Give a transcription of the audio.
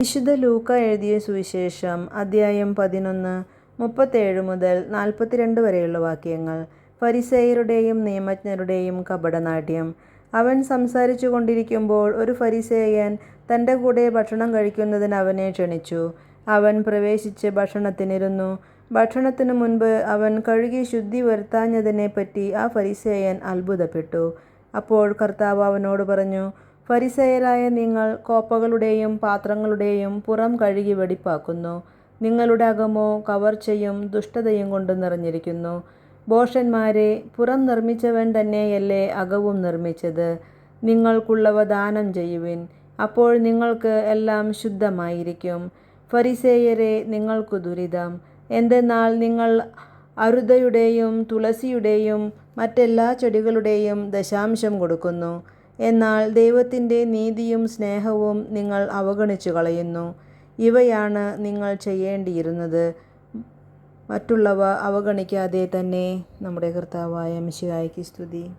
വിശുദ്ധ ലൂക്ക എഴുതിയ സുവിശേഷം അദ്ധ്യായം പതിനൊന്ന് മുപ്പത്തേഴ് മുതൽ നാൽപ്പത്തിരണ്ട് വരെയുള്ള വാക്യങ്ങൾ. ഫരിസേയരുടെയും നിയമജ്ഞരുടെയും കപടനാട്യം. അവൻ സംസാരിച്ചു കൊണ്ടിരിക്കുമ്പോൾ ഒരു ഫരിസേയൻ തന്റെ കൂടെ ഭക്ഷണം കഴിക്കുന്നതിന് അവനെ ക്ഷണിച്ചു. അവൻ പ്രവേശിച്ച് ഭക്ഷണത്തിനിരുന്നു. ഭക്ഷണത്തിനു മുൻപ് അവൻ കഴുകി ശുദ്ധി വരുത്താഞ്ഞതിനെപ്പറ്റി ആ ഫരിസേയൻ അത്ഭുതപ്പെട്ടു. അപ്പോൾ കർത്താവ് അവനോട് പറഞ്ഞു ഫരിസേയരായ നിങ്ങൾ കോപ്പകളുടെയും പാത്രങ്ങളുടെയും പുറം കഴുകി വെടിപ്പാക്കുന്നു. നിങ്ങളുടെ അകമോ കവർച്ചയും ദുഷ്ടതയും കൊണ്ട് നിറഞ്ഞിരിക്കുന്നു. ബോഷന്മാരെ പുറം നിർമ്മിച്ചവൻ തന്നെയല്ലേ അകവും നിർമ്മിച്ചത്? നിങ്ങൾക്കുള്ളവ ദാനം ചെയ്യുവിൻ. അപ്പോൾ നിങ്ങൾക്ക് എല്ലാം ശുദ്ധമായിരിക്കും. ഫരിസേയരെ നിങ്ങൾക്കു ദുരിതം. എന്തെന്നാൽ നിങ്ങൾ അരുതയുടെയും തുളസിയുടെയും മറ്റെല്ലാ ചെടികളുടെയും ദശാംശം കൊടുക്കുന്നു. എന്നാൽ ദൈവത്തിന്റെ നീതിയും സ്നേഹവും നിങ്ങൾ അവഗണിച്ചു കളയുന്നു. ഇവയാണ് നിങ്ങൾ ചെയ്യേണ്ടിയിരുന്നത്. മറ്റുള്ളവ അവഗണിക്കാതെ തന്നെ നമ്മുടെ കർത്താവായ മിശിഹായ്ക്ക് സ്തുതി.